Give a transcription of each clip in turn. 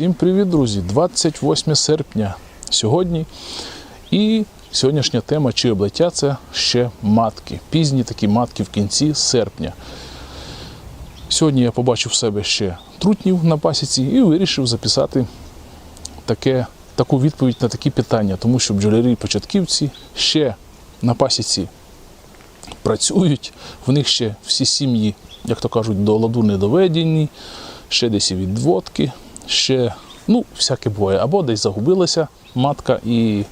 Всім привіт, друзі! 28 серпня сьогодні. І сьогоднішня тема чи облетяться ще матки. Пізні такі матки в кінці серпня. Сьогодні я побачив в себе ще трутнів на пасіці і вирішив записати таке, таку відповідь на такі питання, тому що бджолярі початківці ще на пасіці працюють, в них ще всі сім'ї, як то кажуть, до ладу не доведені, ще десь і відводки, ще ну, всяке буває. Або десь загубилася матка і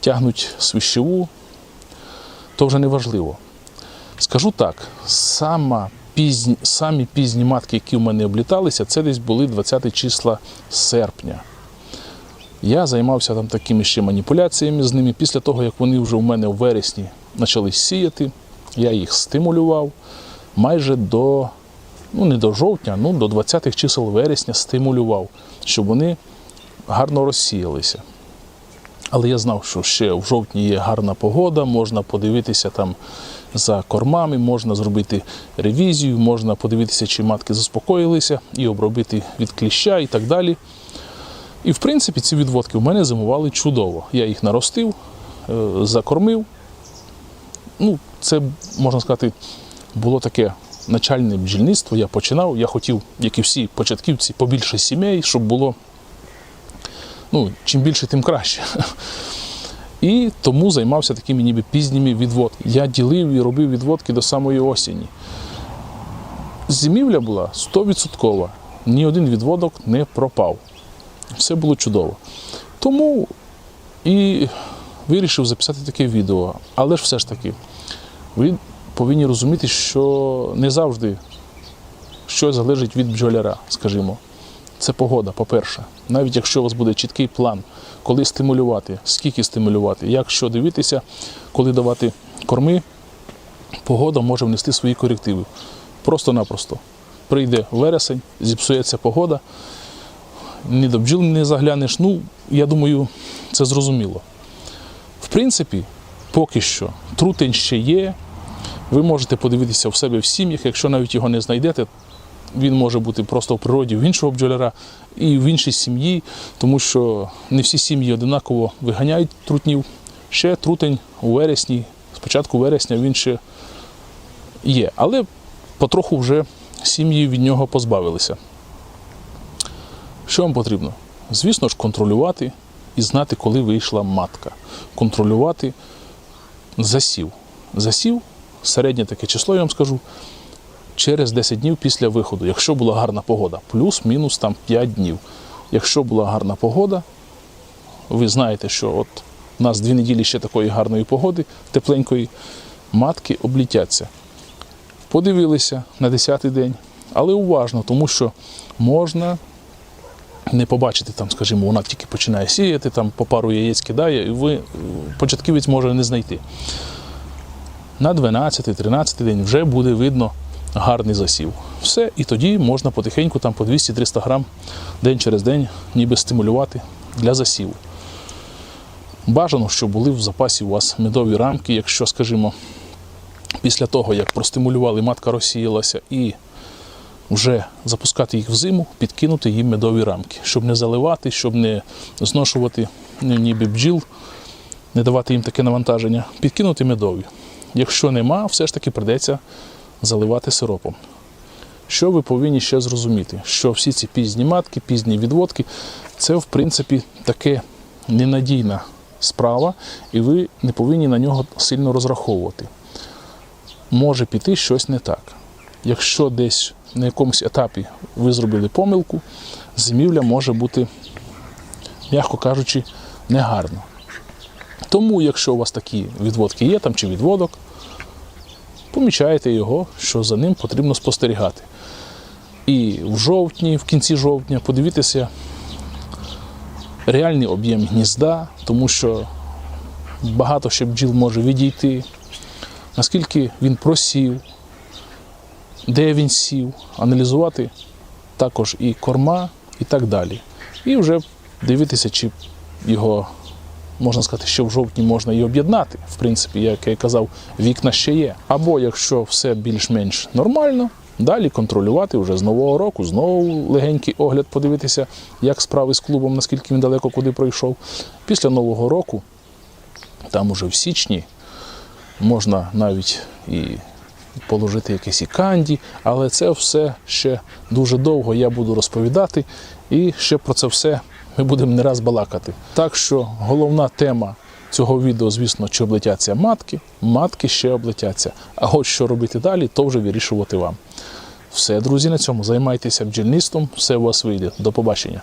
тягнуть свищеву, то вже не важливо. Скажу так, сама пізні, самі пізні матки, які в мене обліталися, це десь були 20 числа серпня. Я займався там такими ще маніпуляціями з ними. Після того, як вони вже у мене в вересні почали сіяти, я їх стимулював майже до, ну не до жовтня, ну до 20-х чисел вересня стимулював, щоб вони гарно розсіялися. Але я знав, що ще в жовтні є гарна погода, можна подивитися там за кормами, можна зробити ревізію, можна подивитися, чи матки заспокоїлися, і обробити від кліща і так далі. І в принципі ці відводки в мене зимували чудово. Я їх наростив, е, закормив. Ну, це, можна сказати, було таке начальне бджільництво. Я починав, я хотів, як і всі початківці, побільше сімей, щоб було ну, чим більше, тим краще. І тому займався такими ніби пізніми відводками. Я ділив і робив відводки до самої осені. Зимівля була 100%. Ні один відводок не пропав. Все було чудово. Тому і вирішив записати таке відео. Але ж все ж таки, повинні розуміти, що не завжди щось залежить від бджоляра, скажімо. Це погода, по-перше. Навіть якщо у вас буде чіткий план, коли стимулювати, скільки стимулювати, як що дивитися, коли давати корми, погода може внести свої корективи. Просто-напросто. Прийде вересень, зіпсується погода, ні до бджіл не заглянеш. Ну, я думаю, це зрозуміло. В принципі, поки що трутень ще є. Ви можете подивитися в себе в сім'ях, якщо навіть його не знайдете, він може бути просто в природі в іншого бджоляра і в іншій сім'ї, тому що не всі сім'ї одинаково виганяють трутнів. Ще трутень у вересні, спочатку вересня він ще є, але потроху вже сім'ї від нього позбавилися. Що вам потрібно? Звісно ж, контролювати і знати, коли вийшла матка. Контролювати засів. Засів, середнє таке число, я вам скажу, через 10 днів після виходу, якщо була гарна погода, плюс-мінус там 5 днів. Якщо була гарна погода, ви знаєте, що от у нас дві неділі ще такої гарної погоди, тепленької, матки облітяться. Подивилися на 10-й день, але уважно, тому що можна не побачити, там, скажімо, вона тільки починає сіяти, там по пару яєць кидає, і ви початківець може не знайти. На 12-13 день вже буде видно гарний засів. Все, і тоді можна потихеньку там по 200-300 грам день через день ніби стимулювати для засіву. Бажано, щоб були в запасі у вас медові рамки, якщо, скажімо, після того, як простимулювали, матка розсіялася і вже запускати їх в зиму, підкинути їм медові рамки, щоб не заливати, щоб не зношувати ніби бджіл, не давати їм таке навантаження, підкинути медові. Якщо нема, все ж таки придеться заливати сиропом. Що ви повинні ще зрозуміти? Що всі ці пізні матки, пізні відводки це, в принципі, таке ненадійна справа, і ви не повинні на нього сильно розраховувати. Може піти щось не так. Якщо десь на якомусь етапі ви зробили помилку, зимівля може бути, м'яко кажучи, негарна. Тому, якщо у вас такі відводки є, там чи відводок, помічаєте його, що за ним потрібно спостерігати. І в жовтні, в кінці жовтня подивіться реальний об'єм гнізда, тому що багато ще бджіл може відійти, наскільки він просів, де він сів, аналізувати також і корма, і так далі. І вже дивитися, чи його, можна сказати, що в жовтні можна і об'єднати. В принципі, як я казав, вікна ще є. Або якщо все більш-менш нормально, Далі контролювати вже з нового року, знову легенький огляд, подивитися, як справи з клубом, наскільки він далеко куди пройшов. Після Нового року, там уже в січні, можна навіть і положити якесь і канді, але це все ще дуже довго я буду розповідати, і ще про це все ми будемо не раз балакати. Так що головна тема цього відео, звісно, чи облетяться матки, матки ще облетяться. А от що робити далі, то вже вирішувати вам. Все, друзі, на цьому займайтеся бджільництвом, все у вас вийде. До побачення.